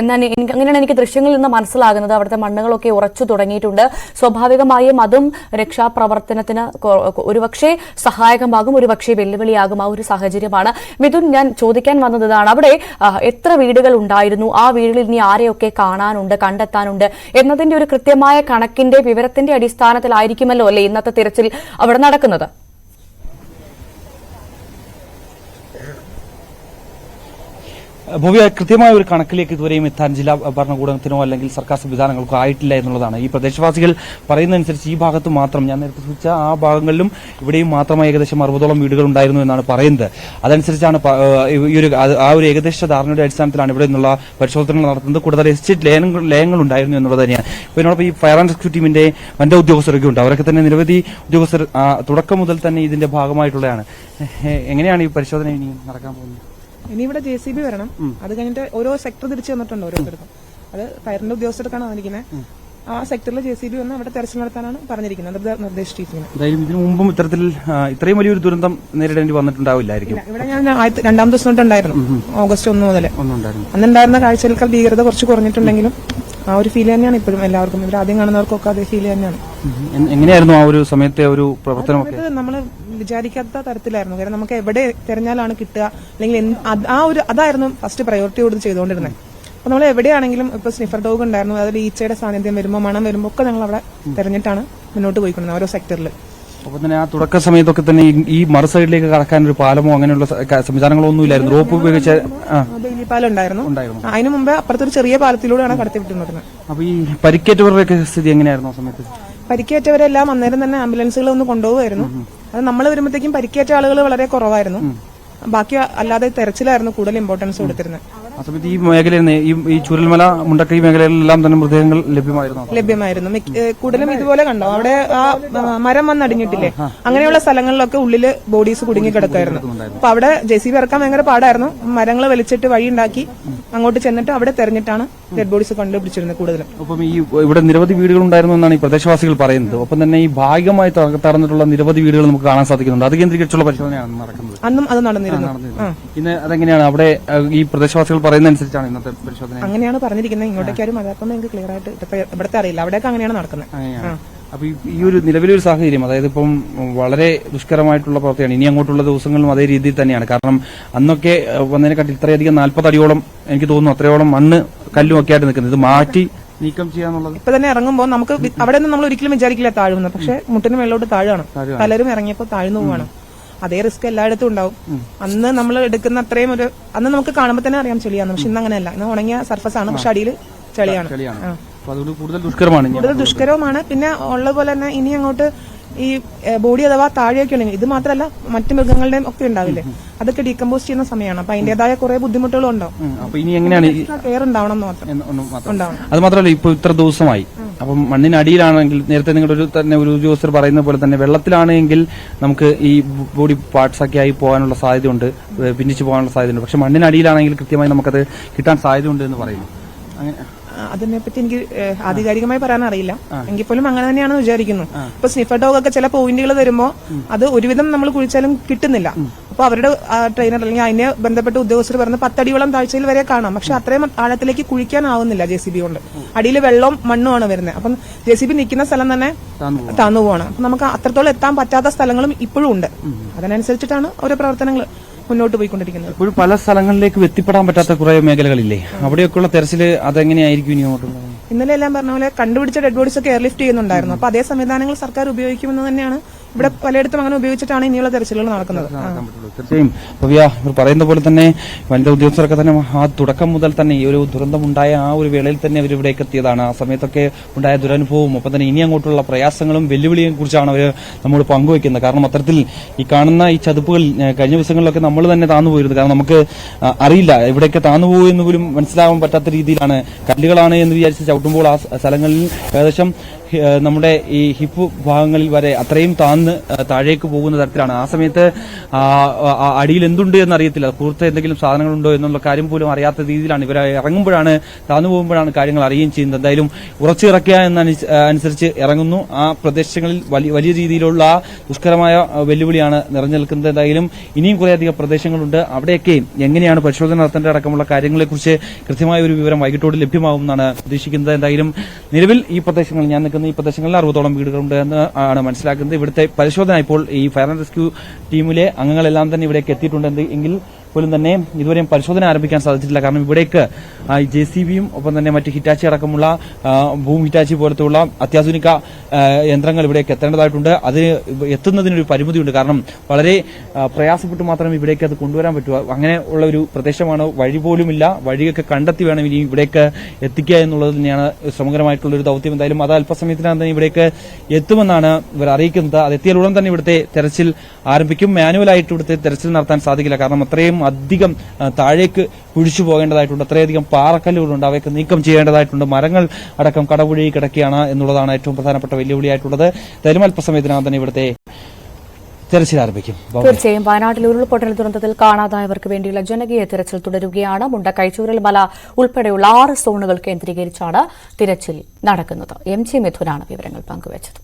എന്നാണ് അങ്ങനെയാണ് എനിക്ക് ദൃശ്യങ്ങളിൽ നിന്ന് മനസ്സിലാകുന്നത്. അവിടുത്തെ മണ്ണുകളൊക്കെ ഉറച്ചു തുടങ്ങിയിട്ടുണ്ട്. സ്വാഭാവികമായും അതും രക്ഷാപ്രവർത്തനത്തിന് ഒരുപക്ഷെ സഹായകമാകും ഒരുപക്ഷെ വെല്ലുവിളിയാകും. ആ ഒരു സാഹചര്യമാണ്. മിഥുൻ ഞാൻ ചോദിക്കാൻ വന്നതാണ്. അവിടെ എത്ര വീടുകൾ ഉണ്ടായിരുന്നു? ആ വീടുകളിൽ ഇനി ആരെയൊക്കെ കാണാനുണ്ട് കണ്ടെത്താനുണ്ട്? എന്നതിന്റെ ഒരു കൃത്യമായ കണക്കിന്റെ വിവരത്തിന്റെ അടിസ്ഥാനത്തിലായിരിക്കുമല്ലോ അല്ലെ ഇന്നത്തെ തിരച്ചിൽ അവിടെ നടക്കുന്നത്? ഭവ്യ കൃത്യമായ ഒരു കണക്കിലേക്ക് ഇതുവരെയും എത്താൻ ജില്ലാ ഭരണകൂടത്തിനോ അല്ലെങ്കിൽ സർക്കാർ സംവിധാനങ്ങൾക്കോ ആയിട്ടില്ല എന്നുള്ളതാണ്. ഈ പ്രദേശവാസികൾ പറയുന്നതനുസരിച്ച് ഈ ഭാഗത്ത് മാത്രം ഞാൻ നേരത്തെ സൂചിച്ച ആ ഭാഗങ്ങളിലും ഇവിടെയും മാത്രമായി ഏകദേശം അറുപതോളം വീടുകൾ ഉണ്ടായിരുന്നു എന്നാണ് പറയുന്നത്. അതനുസരിച്ചാണ് ഈ ഒരു ആ ഒരു ഏകദേശ ധാരണയുടെ അടിസ്ഥാനത്തിലാണ് ഇവിടെ നിന്നുള്ള പരിശോധനകൾ നടത്തുന്നത്. കൂടുതൽ എസ്റ്റേറ്റ് ലയനങ്ങൾ ലയങ്ങൾ ഉണ്ടായിരുന്നു എന്നുള്ളത് തന്നെയാണ്. ഇതിനോടൊപ്പം ഈ ഫയർ ആൻഡ് റെസ്ക്യൂ ടീമിന്റെ വന്റെ ഉദ്യോഗസ്ഥരൊക്കെ ഉണ്ട്. അവരൊക്കെ തന്നെ നിരവധി ഉദ്യോഗസ്ഥർ തുടക്കം മുതൽ തന്നെ ഇതിന്റെ ഭാഗമായിട്ടുള്ളതാണ്. എങ്ങനെയാണ് ഈ പരിശോധന ഇനി നടക്കാൻ പോകുന്നത്? ഇനി ഇവിടെ ജെ സി ബി വരണം അത് കഴിഞ്ഞിട്ട് ഓരോ സെക്ടർ തിരിച്ചു വന്നിട്ടുണ്ട് ഓരോരുത്തർക്കും. അത് ഫയറിന്റെ ഉദ്യോഗസ്ഥർക്കാണ് വന്നിരിക്കുന്നത്. ആ സെക്ടറിൽ ജെ സി ബി വന്ന് അവിടെ തെരച്ചിൽ നടത്താനാണ് പറഞ്ഞിരിക്കുന്നത്. നിർദ്ദ- നിർദ്ദേശിച്ചിരിക്കുന്നത്. ഇതിനു മുമ്പും ഇത്തരത്തിൽ ആ, ഇത്രയും വലിയൊരു ദുരന്തം നേരിടേണ്ടി വന്നിട്ടുണ്ടാവില്ലായിരിക്കും. ഇവിടെ ഞാൻ രണ്ടാം ദിവസം തൊട്ടുണ്ടായിരുന്നു. ഓഗസ്റ്റ് ഒന്ന് മുതൽ അന്നുണ്ടായിരുന്ന കാഴ്ചകൾക്ക് ഭീകരത കുറച്ച് കുറഞ്ഞിട്ടുണ്ടെങ്കിലും ആ ഒരു ഫീൽ തന്നെയാണ് ഇപ്പോഴും എല്ലാവർക്കും. ഇവർ ആദ്യം കാണുന്നവർക്കൊക്കെ അതേ ഫീൽ തന്നെയാണ്. എങ്ങനെയായിരുന്നു ആ ഒരു സമയത്തെ ഒരു പ്രവർത്തനം നമ്മൾ വിചാരിക്കാത്ത തരത്തിലായിരുന്നു. കാരണം നമുക്ക് എവിടെ തിരഞ്ഞാലാണ് കിട്ടുക അല്ലെങ്കിൽ ആ ഒരു അതായിരുന്നു ഫസ്റ്റ് പ്രയോറിറ്റി കൊടുത്ത് ചെയ്തുകൊണ്ടിരുന്നത്. അപ്പൊ നമ്മൾ എവിടെയാണെങ്കിലും ഇപ്പൊ സ്നിഫർ ഡോഗ് ഉണ്ടായിരുന്നു അതിൽ ഈച്ചയുടെ സാന്നിധ്യം വരുമ്പോൾ മണം വരുമ്പോൾ ഒക്കെ ഞങ്ങൾ അവിടെ തെരഞ്ഞിട്ടാണ് മുന്നോട്ട് പോയിക്കൊണ്ടിരുന്നത് ഓരോ സെക്ടറിൽ അപ്പൊ തന്നെ ആ തുടക്ക സമയത്തൊക്കെ തന്നെ ഈ- മറു സൈഡിലേക്ക് കടക്കാൻ ഒരു പാലമോ അങ്ങനെയുള്ള സംവിധാനങ്ങളോ ഒന്നും ഇല്ലായിരുന്നു. റോപ്പ് ഉപയോഗിച്ച് പാലം ഉണ്ടായിരുന്നു. അതിനു മുമ്പേ അപ്പുറത്തൊരു ചെറിയ പാലത്തിലൂടെയാണ് കടത്തിവിട്ടിരുന്നത്. അപ്പൊ ഈ പരിക്കേറ്റവരുടെയൊക്കെ സ്ഥിതി എങ്ങനെയായിരുന്നു ആ സമയത്ത്? പരിക്കേറ്റവരെല്ലാം അന്നേരം തന്നെ ആംബുലൻസുകൾ ഒന്ന് കൊണ്ടുപോകുമായിരുന്നു അത് നമ്മൾ വരുമ്പോഴത്തേക്കും പരിക്കേറ്റ ആളുകൾ വളരെ കുറവായിരുന്നു. ബാക്കി അല്ലാതെ തെരച്ചിലായിരുന്നു കൂടുതൽ ഇമ്പോർട്ടൻസ് കൊടുത്തിരുന്നത്. ആ സമയത്ത് ഈ മേഖലയിൽ നിന്ന് ഈ ഈ ചുരൽമല മുണ്ടക്കൈ മേഖലയിലെല്ലാം തന്നെ മൃതദേഹങ്ങൾ ലഭ്യമായിരുന്നു? ലഭ്യമായിരുന്നു. മിക്ക- കൂടുതലും ഇതുപോലെ കണ്ടോ? അവിടെ ആ ആ, മരം വന്നടിഞ്ഞിട്ടില്ലേ? അങ്ങനെയുള്ള സ്ഥലങ്ങളിലൊക്കെ ഉള്ളിൽ ബോഡീസ് കുടുങ്ങി കിടക്കായിരുന്നു. അപ്പൊ അവിടെ ജെ സി ബി ഇറക്കാൻ ഭയങ്കര പാടായിരുന്നു. മരങ്ങൾ വലിച്ചിട്ട് വഴി ഉണ്ടാക്കി അങ്ങോട്ട് ചെന്നിട്ട് അവിടെ തെരഞ്ഞിട്ടാണ് ഡെഡ് ബോഡീസ് കണ്ടുപിടിച്ചിരുന്നത് കൂടുതലും. അപ്പം ഈ ഇവിടെ നിരവധി വീടുകൾ ഉണ്ടായിരുന്നു എന്നാണ് ഈ പ്രദേശവാസികൾ പറയുന്നത്. ഒപ്പം തന്നെ ഈ ഭാഗികമായി തകർന്നിട്ടുള്ള നിരവധി വീടുകൾ നമുക്ക് കാണാൻ സാധിക്കുന്നുണ്ട്. അത് കേന്ദ്രീകരിച്ചുള്ള പരിശോധനയാണ് നടക്കുന്നത്. അന്നും അത് നടന്നിരുന്നു. ആ ഇന്ന് അതെങ്ങനെയാണ് അവിടെ ഈ പ്രദേശവാസികൾ പറയുന്ന അനുസരിച്ചാണ് ഇന്നത്തെ പരിശോധന. അങ്ങനെയാണ് പറഞ്ഞിരിക്കുന്നത്. ഇങ്ങോട്ടേക്ക് ആരും അതാപ്പം എനിക്ക് ക്ലിയർ ആയിട്ട് ഇവിടുത്തെ അറിയില്ല. അവിടെയൊക്കെ അങ്ങനെയാണ് നടക്കുന്നത്. അപ്പൊ ഈ- ഒരു നിലവിലൊരു സാഹചര്യം അതായത് ഇപ്പം വളരെ ദുഷ്കരമായിട്ടുള്ള പ്രവൃത്തിയാണ് ഇനി അങ്ങോട്ടുള്ള ദിവസങ്ങളും അതേ രീതിയിൽ തന്നെയാണ്. കാരണം അന്നൊക്കെ വന്നതിനെക്കാട്ടിൽ വന്നതിനെക്കാട്ടി ഇത്രയധികം നാൽപ്പത് അടിയോളം എനിക്ക് തോന്നുന്നു അത്രയോളം മണ്ണ് കല്ലും ഒക്കെ ആയിട്ട് നിൽക്കുന്നത്. ഇത് മാറ്റി നീക്കം ചെയ്യാന്നുള്ളത്. ഇപ്പൊ തന്നെ ഇറങ്ങുമ്പോൾ നമുക്ക് അവിടെ നിന്ന് നമ്മൾ ഒരിക്കലും വിചാരിക്കില്ല താഴുമെന്ന് പക്ഷെ മുട്ടിന് മേളോട്ട് താഴാണ് പലരും ഇറങ്ങിയപ്പോൾ താഴ്ന്നു പോവാണ്. അതേ റിസ്ക് എല്ലായിടത്തും ഉണ്ടാവും. അന്ന് നമ്മൾ എടുക്കുന്ന അത്രയും ഒരു അന്ന് നമുക്ക് കാണുമ്പോൾ തന്നെ അറിയാം ചെളിയാണ് പക്ഷെ ഇന്ന് അങ്ങനെയല്ല. ഇന്ന് ഉണങ്ങിയ സർഫസ് ആണ്. പക്ഷെ അടിയിൽ ചെളിയാണ്. കൂടുതൽ ദുഷ്കരമാണ്. കൂടുതൽ ദുഷ്കരവുമാണ്. പിന്നെ ഉള്ള പോലെ തന്നെ ഇനി അങ്ങോട്ട് ഈ ബോഡി അഥവാ താഴെയൊക്കെ ഉണ്ടെങ്കിൽ ഇത് മാത്രമല്ല മറ്റു മൃഗങ്ങളുടെയും ഒക്കെ ഉണ്ടാവില്ലേ? അതൊക്കെ ഡീകമ്പോസ് ചെയ്യുന്ന സമയമാണ്. അപ്പൊ അതിന്റേതായ കുറെ ബുദ്ധിമുട്ടുകളും ഉണ്ടാവും അപ്പൊ ഇനി എങ്ങനെയാണ് കെയർ ഉണ്ടാവണം മാത്രം. അത് മാത്രമല്ല ഇപ്പൊ ഇത്ര ദിവസമായി. അപ്പം മണ്ണിനടിയിലാണെങ്കിൽ നേരത്തെ നിങ്ങളൊരു തന്നെ ഒരു ഉദ്യോഗസ്ഥർ പറയുന്ന പോലെ തന്നെ വെള്ളത്തിലാണെങ്കിൽ നമുക്ക് ഈ ബോഡി പാർട്സൊക്കെ ആയി പോകാനുള്ള സാധ്യതയുണ്ട് പിന്നിച്ചു ഭിന്നിച്ചു പോകാനുള്ള സാധ്യതയുണ്ട്. പക്ഷെ മണ്ണിനടിയിലാണെങ്കിൽ കൃത്യമായി നമുക്കത് കിട്ടാൻ സാധ്യതയുണ്ട് എന്ന് പറയുന്നു. അങ്ങനെ. അതിനെപ്പറ്റി എനിക്ക് ആധികാരികമായി പറയാൻ അറിയില്ല. എങ്കിൽ പോലും അങ്ങനെ തന്നെയാണെന്ന് വിചാരിക്കുന്നു. ഇപ്പൊ സ്നിഫർ ഡോഗ് ഒക്കെ ചില പോയിന്റുകൾ വരുമ്പോ അത് ഒരുവിധം നമ്മൾ കുഴിച്ചാലും കിട്ടുന്നില്ല. അപ്പൊ അവരുടെ ട്രെയിനർ അല്ലെങ്കിൽ അതിനെ ബന്ധപ്പെട്ട ഉദ്യോഗസ്ഥർ പറഞ്ഞ പത്തടിയോളം താഴ്ചയിൽ വരെ കാണാം. പക്ഷെ അത്രയും ആഴത്തിലേക്ക് കുഴിക്കാനാവുന്നില്ല ജെ സി ബി കൊണ്ട്. അടിയിൽ വെള്ളവും മണ്ണുമാണ് വരുന്നത്. അപ്പം ജെ സി ബി നിൽക്കുന്ന സ്ഥലം തന്നെ താന്നു താന്നു പോവാണ് അപ്പൊ നമുക്ക് അത്രത്തോളം എത്താൻ പറ്റാത്ത സ്ഥലങ്ങളും ഇപ്പോഴും ഉണ്ട്. അതിനനുസരിച്ചിട്ടാണ് ഓരോ പ്രവർത്തനങ്ങൾ മുന്നോട്ട് പോയിക്കൊണ്ടിരിക്കുന്നത്. ഇപ്പോഴും പല സ്ഥലങ്ങളിലേക്ക് എത്തിപ്പെടാൻ പറ്റാത്ത കുറെ മേഖലകളില്ലേ? അവിടെയൊക്കെയുള്ള തെരച്ചിൽ അതെങ്ങനെയായിരിക്കും ഇനി അങ്ങോട്ടുള്ളത് ഇന്നലെ എല്ലാം പറഞ്ഞ പോലെ കണ്ടുപിടിച്ച ഡെഡ് ബോഡീസ് ഒക്കെ എയർലിഫ്റ്റ് ചെയ്യുന്നുണ്ടായിരുന്നു. അപ്പൊ അതേ സംവിധാനങ്ങൾ സർക്കാർ ഉപയോഗിക്കുമെന്ന് തന്നെയാണ് ഇവിടെ പലയിടത്തും അങ്ങനെ ഉപയോഗിച്ചിട്ടാണ് ഇനിയുള്ള തെരച്ചിലുകൾ നടക്കുന്നത്. തീർച്ചയായും. ഭവ്യ ഇവർ പറയുന്ന പോലെ തന്നെ വനിതാ ഉദ്യോഗസ്ഥരൊക്കെ തന്നെ ആ തുടക്കം മുതൽ തന്നെ ഈ ഒരു ദുരന്തമുണ്ടായ ആ ഒരു വേളയിൽ തന്നെ അവർ ഇവിടേക്ക് എത്തിയതാണ്. ആ സമയത്തൊക്കെ ഉണ്ടായ ദുരനുഭവവും ഒപ്പം തന്നെ ഇനി അങ്ങോട്ടുള്ള പ്രയാസങ്ങളും വെല്ലുവിളിയും കുറിച്ചാണ് അവർ നമ്മോട് പങ്കുവയ്ക്കുന്നത്. കാരണം അത്തരത്തിൽ ഈ കാണുന്ന ഈ ചതുപ്പുകൾ കഴിഞ്ഞ ദിവസങ്ങളിലൊക്കെ നമ്മൾ തന്നെ താന്നു പോയിരുന്നു കാരണം നമുക്ക് അറിയില്ല ഇവിടേക്ക് താന്നു പോകും എന്ന് പോലും മനസ്സിലാവാൻ പറ്റാത്ത രീതിയിലാണ് കല്ലുകളാണ് എന്ന് വിചാരിച്ച് ചവിട്ടുമ്പോൾ ആ സ്ഥലങ്ങളിൽ ഏകദേശം നമ്മുടെ ഈ ഹിപ്പ് ഭാഗങ്ങളിൽ വരെ അത്രയും താന്നു താഴ്ന്ന് താഴേക്ക് പോകുന്ന തരത്തിലാണ്. ആ സമയത്ത് അടിയിൽ എന്തുണ്ട് എന്ന് അറിയത്തില്ല കൂർത്ത എന്തെങ്കിലും സാധനങ്ങളുണ്ടോ എന്നുള്ള കാര്യം പോലും അറിയാത്ത രീതിയിലാണ് ഇവർ ഇറങ്ങുമ്പോഴാണ് താന്നു പോകുമ്പോഴാണ് കാര്യങ്ങൾ അറിയുകയും ചെയ്യുന്നത്. എന്തായാലും ഉറച്ചിറക്കുക എന്ന അനുസരിച്ച് ഇറങ്ങുന്നു. ആ പ്രദേശങ്ങളിൽ വലിയ രീതിയിലുള്ള ദുഷ്കരമായ വെല്ലുവിളിയാണ് നിറഞ്ഞു നിൽക്കുന്നത് എന്തായാലും ഇനിയും കുറേയധികം പ്രദേശങ്ങളുണ്ട്. അവിടെയൊക്കെ എങ്ങനെയാണ് പരിശോധന നടത്തേണ്ട അടക്കമുള്ള കാര്യങ്ങളെക്കുറിച്ച് കൃത്യമായ ഒരു വിവരം വൈകിട്ടോട് ലഭ്യമാവും എന്നാണ് പ്രതീക്ഷിക്കുന്നത് എന്തായാലും നിലവിൽ ഈ പ്രദേശങ്ങളിൽ ഞാൻ നിൽക്കുന്ന ഈ പ്രദേശങ്ങളിൽ അറുപതോളം വീടുകളുണ്ട് എന്ന് ആണ് മനസ്സിലാക്കുന്നത്. ഇവിടുത്തെ പരിശോധന ഇപ്പോൾ ഈ ഫയർ ആൻഡ് റെസ്ക്യൂ ടീമിലെ അംഗങ്ങളെല്ലാം തന്നെ ഇവിടേക്ക് എത്തിയിട്ടുണ്ട്. എങ്കിൽ പോലും തന്നെ ഇതുവരെയും പരിശോധന ആരംഭിക്കാൻ സാധിച്ചിട്ടില്ല. കാരണം ഇവിടേക്ക് ജെ സി ബിയും ഒപ്പം തന്നെ മറ്റ് ഹിറ്റാച്ചി അടക്കമുള്ള ഭൂമി ഹിറ്റാച്ചി പോലത്തുള്ള അത്യാധുനിക യന്ത്രങ്ങൾ ഇവിടേക്ക് എത്തേണ്ടതായിട്ടുണ്ട്. അതിന് എത്തുന്നതിനൊരു പരിമിതിയുണ്ട്. കാരണം വളരെ പ്രയാസപ്പെട്ട് മാത്രമേ ഇവിടേക്ക് അത് കൊണ്ടുവരാൻ പറ്റൂ. അങ്ങനെ ഉള്ള ഒരു പ്രദേശമാണ്. വഴി പോലുമില്ല. വഴിയൊക്കെ കണ്ടെത്തി വേണം ഇനി ഇവിടേക്ക് എത്തിക്കുക എന്നുള്ളത് തന്നെയാണ് ശ്രമകരമായിട്ടുള്ള ഒരു ദൗത്യം. എന്തായാലും അത് അല്പസമയത്തിനകം തന്നെ ഇവിടേക്ക് എത്തുമെന്നാണ് ഇവർ അറിയിക്കുന്നത്. അത് എത്തിയാൽ ഉടൻ തന്നെ ഇവിടുത്തെ തെരച്ചിൽ ആരംഭിക്കും. മാനുവലായിട്ട് ഇവിടുത്തെ തെരച്ചിൽ നടത്താൻ സാധിക്കില്ല. കാരണം അത്രയും അധികം താഴേക്ക് കുഴിച്ചു പോകേണ്ടതായിട്ടുണ്ട്. അത്രയധികം പാറക്കല്ലുകളുണ്ട്. അവയൊക്കെ നീക്കം ചെയ്യേണ്ടതായിട്ടുണ്ട്. മരങ്ങൾ അടക്കം കടപുഴി കിടക്കുകയാണ് എന്നുള്ളതാണ് ഏറ്റവും പ്രധാനപ്പെട്ട വെല്ലുവിളിയായിട്ടുള്ളത്. എന്തായാലും അല്പസമയത്തിനകം തന്നെ ഇവിടുത്തെ തെരച്ചിൽ ആരംഭിക്കും. തീർച്ചയായും വയനാട്ടിൽ ഉരുൾപൊട്ടൽ ദുരന്തത്തിൽ കാണാതായവർക്ക് വേണ്ടിയുള്ള ജനകീയ തിരച്ചിൽ തുടരുകയാണ്. മുണ്ടക്കൈ ചൂരൽമല ഉൾപ്പെടെയുള്ള ആറ് സോണുകൾ കേന്ദ്രീകരിച്ചാണ് തിരച്ചിൽ നടക്കുന്നത്. എം ജി മിഥുനാണ് വിവരങ്ങൾ പങ്കുവച്ചത്.